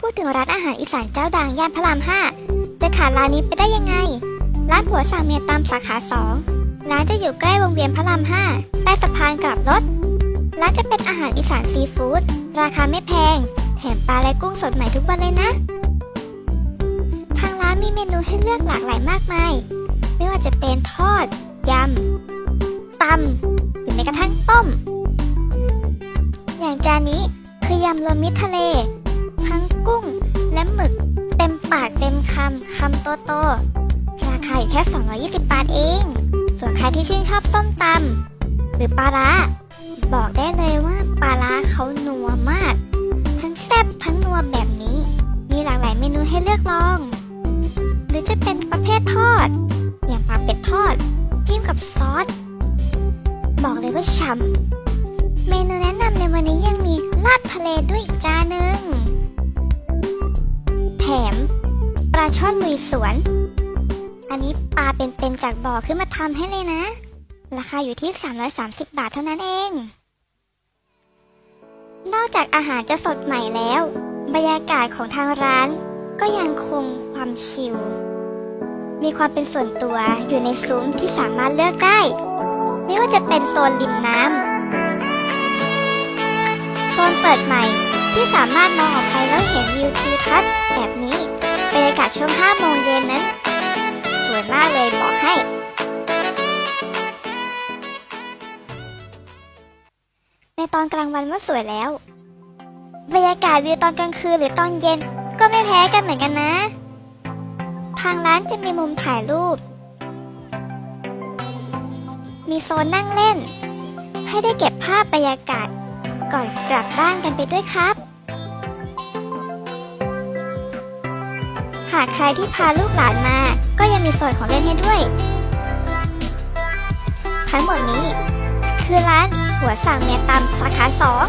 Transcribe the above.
พูดถึงร้านอาหารอีสานเจ้าดังย่านพระรามห้าจะขาดร้านนี้ไปได้ยังไง ร้านผัวสั่งเมียตามสาขาสองร้านจะอยู่ใกล้วงเวียนพระรามห้าใต้สะพานกลับรถ ร้านจะเป็นอาหารอีสานซีฟู้ดราคาไม่แพง แถมปลาและกุ้งสดใหม่ทุกวันเลยนะ ทางร้านมีเมนูให้เลือกหลากหลายมากมาย ไม่ว่าจะเป็นทอด ยำตำหรือแม้กระทั่งต้ม อย่างจานนี้คือยำรวมมิตรทะเล เต็มคำคำโตโตๆราคาอยู่แค่ 220 บาทเอง ส่วนใครที่ชื่นชอบส้มตำหรือปลาร้าบอกได้เลยว่าปลาร้าเขานัวมาก ทั้งแซ่บทั้งนัวแบบนี้ มีหลากหลายเมนูให้เลือกลอง หรือจะเป็นประเภททอด อย่างปลาเป็ดทอด จิ้มกับซอส บอกเลยว่าฉ่ำเมนูแนะนำในวันนี้ยังมีลาดทะเลด้วยอีกจานหนึ่ง ช่อนลุยสวน อันนี้ปลาเป็นๆจากบ่อขึ้นมาทำให้เลยนะ ราคาอยู่ที่ 330 บาทเท่านั้นเอง นอกจากอาหารจะสดใหม่แล้ว บรรยากาศของทางร้าน ก็ยังคงความชิล มีความเป็นส่วนตัวอยู่ในซุ้มที่สามารถเลือกได้ ไม่ว่าจะเป็นโซนริมน้ำโซนเปิดใหม่ที่สามารถมองออกไปแล้วเห็นวิวทิวทัศน์แบบนี้ากาศช่วง5โมงเย็นนั้น สวยมากเลยบอกให้ ในตอนกลางวันว่าสวยแล้ว บรรยากาศวิวตอนกลางคืนหรือตอนเย็นก็ไม่แพ้กันเหมือนกันนะ ทางร้านจะมีมุมถ่ายรูป มีโซนนั่งเล่น ให้ได้เก็บภาพบรรยากาศก่อนกลับบ้านกันไปด้วยครับ หากใครที่พาลูกหลานมา ก็ยังมีโซนของเล่นให้ด้วย ทั้งหมดนี้ คือร้านหัวสั่งเมียตำสาขาสอง